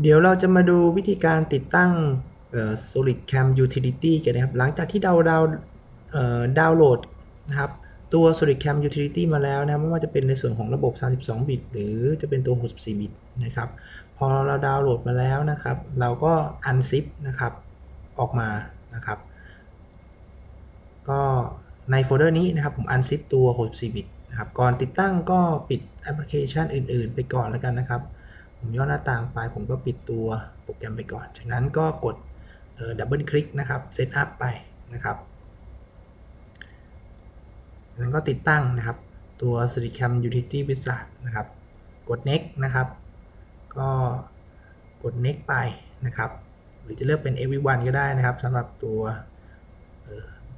เดี๋ยวเราจะมาดูวิธีการติดตั้ง Solid Cam Utility กันนะครับ หลังจากที่เราดาวดาวน์โหลดนะครับตัว Solid Cam Utility มาแล้วนะครับไม่ว่าจะเป็นในส่วนของระบบ 32 บิต หรือจะเป็นตัว 64 บิตนะครับ พอเราดาวน์โหลดมาแล้วนะครับ เราก็ unzip นะครับ ออกมานะครับ ก็ในโฟลเดอร์นี้นะครับ ผม unzip ตัว 64 บิตนะครับ ก่อนติดตั้งก็ปิดแอปพลิเคชันอื่น ๆ ไปก่อนแล้วกันนะครับ ผมย่อหน้าต่างไป ผมก็ปิดตัวโปรแกรมไปก่อน จากนั้นก็กดดับเบิลคลิกนะครับเซตอัพไปนะครับจากนั้นก็ติดตั้งนะครับ ตัว s t u d i c a m Utility Wizard นะครับ กด next นะครับ ก็กด next ไปนะครับ หรือจะเลือกเป็น everyone ก็ได้นะครับสำหรับตัว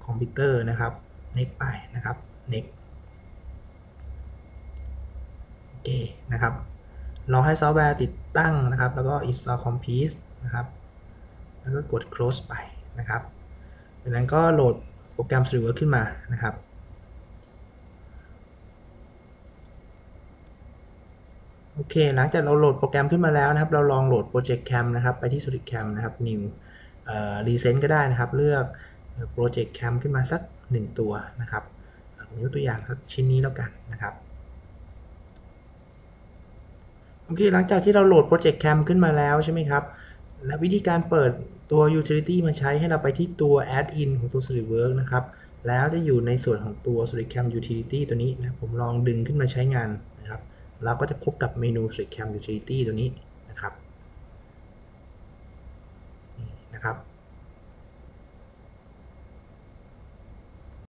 คอมพิวเตอร์นะครับ next ไปนะครับ next โอเคนะครับ รอให้ซอฟต์แวร์ติดตั้งนะครับ แล้วก็ install complete นะครับ แล้วก็กด close ไปนะครับจากนั้นก็โหลดโปรแกรม s t u d i o ขึ้นมานะครับ โอเค หลังจากเราโหลดโปรแกรมขึ้นมาแล้วนะครับ เราลองโหลด Project Cam นะครับ ไปที่ Solid Cam นะครับ New Recent ก็ได้นะครับ เลือก Project Cam ขึ้นมาสัก 1 ตัวนะครับผมยกตัวอย่างสักชิ้นนี้แล้วกันนะครับ โอเค หลังจากที่เราโหลด Project Cam ขึ้นมาแล้วใช่ไหมครับ และวิธีการเปิดตัว Utility มาใช้ให้เราไปที่ตัว Add-in ของตัว SolidWorks นะครับ แล้วจะอยู่ในส่วนของตัว SolidCam Utility ตัวนี้นะ ผมลองดึงขึ้นมาใช้งานนะครับ เราก็จะพบกับเมนู SolidCam Utility ตัวนี้นะครับนี่นะครับ